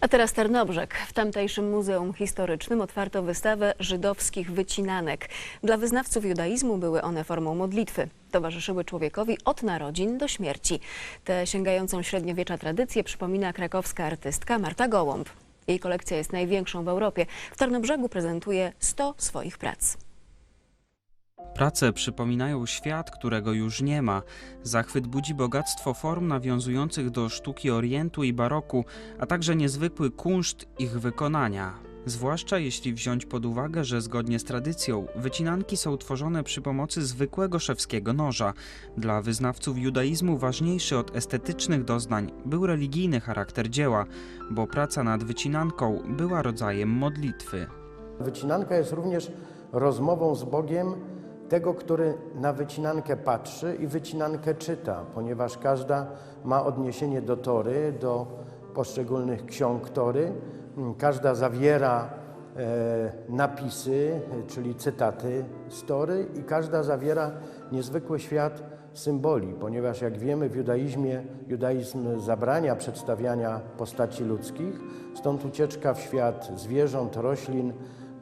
A teraz Tarnobrzeg. W tamtejszym Muzeum Historycznym otwarto wystawę żydowskich wycinanek. Dla wyznawców judaizmu były one formą modlitwy. Towarzyszyły człowiekowi od narodzin do śmierci. Tę sięgającą średniowiecza tradycję przypomina krakowska artystka Marta Gołąb. Jej kolekcja jest największą w Europie. W Tarnobrzegu prezentuje 100 swoich prac. Prace przypominają świat, którego już nie ma. Zachwyt budzi bogactwo form nawiązujących do sztuki Orientu i baroku, a także niezwykły kunszt ich wykonania. Zwłaszcza jeśli wziąć pod uwagę, że zgodnie z tradycją wycinanki są tworzone przy pomocy zwykłego szewskiego noża. Dla wyznawców judaizmu ważniejszy od estetycznych doznań był religijny charakter dzieła, bo praca nad wycinanką była rodzajem modlitwy. Wycinanka jest również rozmową z Bogiem tego, który na wycinankę patrzy i wycinankę czyta, ponieważ każda ma odniesienie do Tory, do poszczególnych ksiąg Tory. Mm, Każda zawiera e, napisy, e, czyli cytaty z Tory i każda zawiera niezwykły świat symboli, ponieważ jak wiemy w judaizmie, judaizm zabrania przedstawiania postaci ludzkich, stąd ucieczka w świat zwierząt, roślin,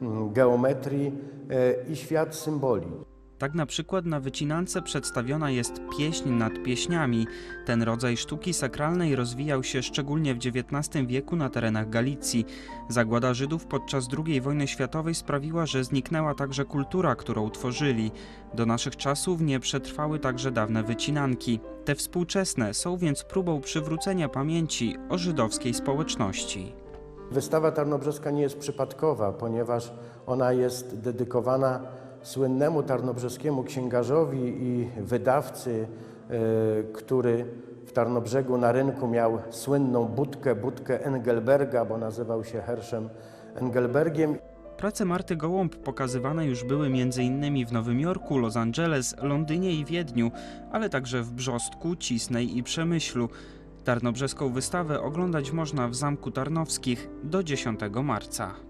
mm, geometrii e, i świat symboli. Tak na przykład na wycinance przedstawiona jest pieśń nad pieśniami. Ten rodzaj sztuki sakralnej rozwijał się szczególnie w XIX wieku na terenach Galicji. Zagłada Żydów podczas II wojny światowej sprawiła, że zniknęła także kultura, którą tworzyli. Do naszych czasów nie przetrwały także dawne wycinanki. Te współczesne są więc próbą przywrócenia pamięci o żydowskiej społeczności. Wystawa tarnobrzeska nie jest przypadkowa, ponieważ ona jest dedykowana słynnemu tarnobrzeskiemu księgarzowi i wydawcy, e, który w Tarnobrzegu na rynku miał słynną budkę, budkę Engelberga, bo nazywał się Herszem Engelbergiem. Prace Marty Gołąb pokazywane już były m.in. w Nowym Jorku, Los Angeles, Londynie i Wiedniu, ale także w Brzostku, Cisnej i Przemyślu. Tarnobrzeską wystawę oglądać można w Zamku Tarnowskich do 10 marca.